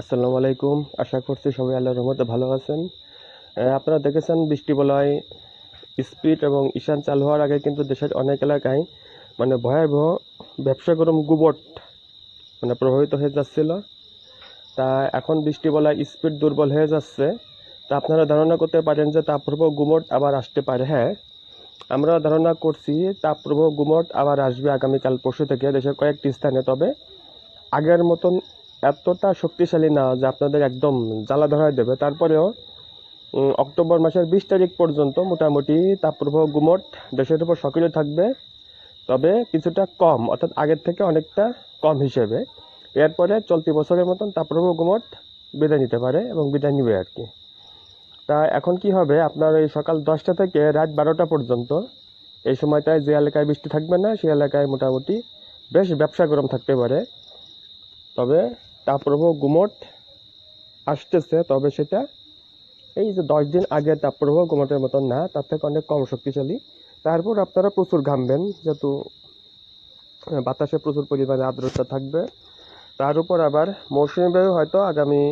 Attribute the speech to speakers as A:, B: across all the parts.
A: আসসালামু আলাইকুম। আশা করছি সবাই আল্লাহর রহমতে ভালো আছেন। আপনারা দেখেছেন বৃষ্টি বলয় স্পিড এবং ঈশান চালু হওয়ার আগে কিন্তু দেশের অনেক এলাকায় মানে ভয়াবহ ব্যবসা গরম গুবট মানে প্রভাবিত হয়ে যাচ্ছিল। তা এখন বৃষ্টি বলয় স্পিড দুর্বল হয়ে যাচ্ছে। তা আপনারা ধারণা করতে পারেন যে তাপপ্রবাহ গুমট আবার আসতে পারে। হ্যাঁ আমরা ধারণা করছি তাপপ্রবাহ গুমট আবার আসবে আগামীকাল পরশু থেকে দেশের কয়েকটি স্থানে। তবে আগের মতন এতটা শক্তিশালী না যে আপনাদের একদম জ্বালা ধরায় দেবে। তারপরেও অক্টোবর মাসের বিশ তারিখ পর্যন্ত মোটামুটি তাপপ্রবাহ গুমট, দেশের উপর সক্রিয় থাকবে। তবে কিছুটা কম, অর্থাৎ আগের থেকে অনেকটা কম হিসেবে। এরপরে চলতি বছরের মতন তাপপ্রবাহ গুমট বিদায় নিতে পারে এবং বিদায় নিবে আর কি। তা এখন কি হবে? আপনার ওই সকাল দশটা থেকে রাত বারোটা পর্যন্ত এই সময়টায় যে এলাকায় বৃষ্টি থাকবে না সেই এলাকায় মোটামুটি বেশ ব্যবসা গরম থাকতে পারে। তবে তাপপ্রবাহ গুমট আসতেছে, তবে সেটা এই যে দশ দিন আগে তাপপ্রবাহ গুমটের মতন না, তার থেকে অনেক কম শক্তিশালী। তারপর আপনারা প্রচুর ঘামবেন, যেহেতু বাতাসে প্রচুর পরিমাণে আর্দ্রতা থাকবে। তার উপর আবার মৌসুমি বায়ু হয়তো আগামী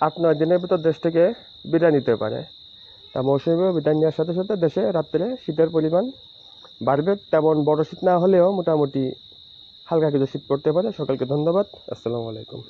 A: আট, নয় দিনের ভিতর দেশ থেকে বিদায় নিতে পারে। তা মৌসুমি বায়ু বিদায় নেওয়ার সাথে সাথে দেশে রাত্রে শীতের পরিমাণ বাড়বে। তেমন বড় শীত না হলেও মোটামুটি হালকা কিছু শীত পড়তে পারে। সকলকে ধন্যবাদ। আসসালামু আলাইকুম।